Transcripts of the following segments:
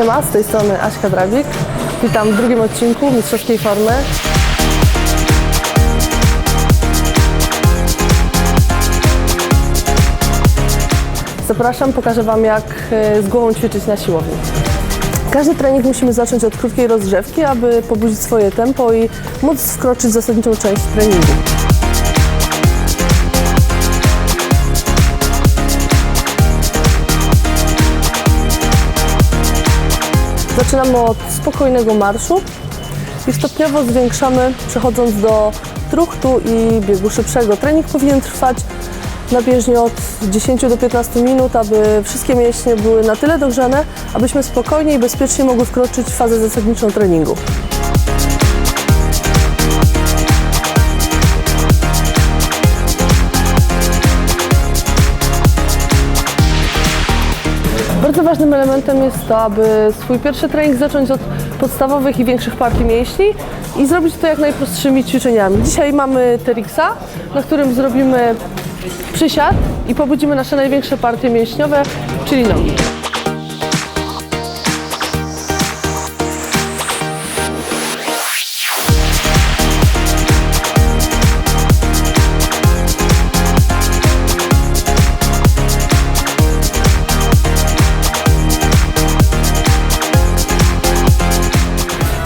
Siema, z tej strony Aśka Drabik. Witam w drugim odcinku Mistrzowskiej Formy. Zapraszam, pokażę Wam jak e, z głową ćwiczyć na siłowni. Każdy trening musimy zacząć od krótkiej rozgrzewki, aby pobudzić swoje tempo i móc wkroczyć w zasadniczą część treningu. Zaczynamy od spokojnego marszu i stopniowo zwiększamy, przechodząc do truchtu i biegu szybszego. Trening powinien trwać na bieżni od 10 do 15 minut, aby wszystkie mięśnie były na tyle dogrzane, abyśmy spokojnie i bezpiecznie mogły wkroczyć w fazę zasadniczą treningu. Bardzo ważnym elementem jest to, aby swój pierwszy trening zacząć od podstawowych i większych partii mięśni i zrobić to jak najprostszymi ćwiczeniami. Dzisiaj mamy Terixa, na którym zrobimy przysiad i pobudzimy nasze największe partie mięśniowe, czyli nogi.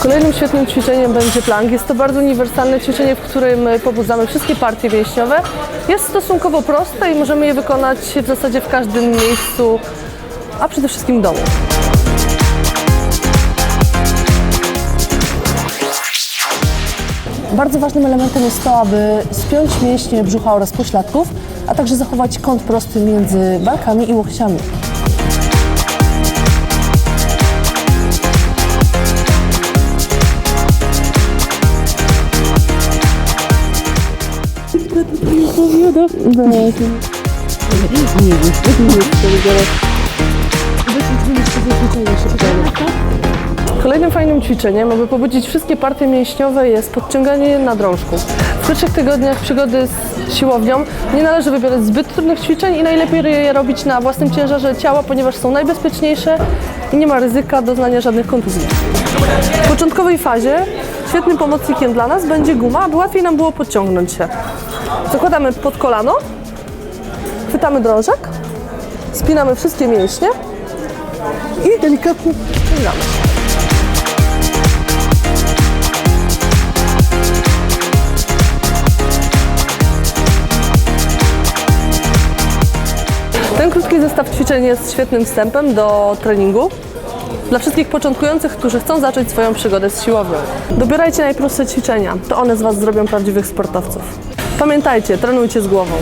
Kolejnym świetnym ćwiczeniem będzie plank. Jest to bardzo uniwersalne ćwiczenie, w którym pobudzamy wszystkie partie mięśniowe. Jest stosunkowo proste i możemy je wykonać w zasadzie w każdym miejscu, a przede wszystkim w domu. Bardzo ważnym elementem jest to, aby spiąć mięśnie brzucha oraz pośladków, a także zachować kąt prosty między barkami i łokciami. Kolejnym fajnym ćwiczeniem, aby pobudzić wszystkie partie mięśniowe jest podciąganie na drążku. W pierwszych tygodniach przygody z siłownią nie należy wybierać zbyt trudnych ćwiczeń i najlepiej je robić na własnym ciężarze ciała, ponieważ są najbezpieczniejsze i nie ma ryzyka doznania żadnych kontuzji. W początkowej fazie świetnym pomocnikiem dla nas będzie guma, aby łatwiej nam było podciągnąć się. Zakładamy pod kolano, chwytamy drążek, spinamy wszystkie mięśnie i delikatnie ściągamy. Ten krótki zestaw ćwiczeń jest świetnym wstępem do treningu dla wszystkich początkujących, którzy chcą zacząć swoją przygodę z siłownią. Dobierajcie najprostsze ćwiczenia, to one z Was zrobią prawdziwych sportowców. Pamiętajcie, trenujcie z głową.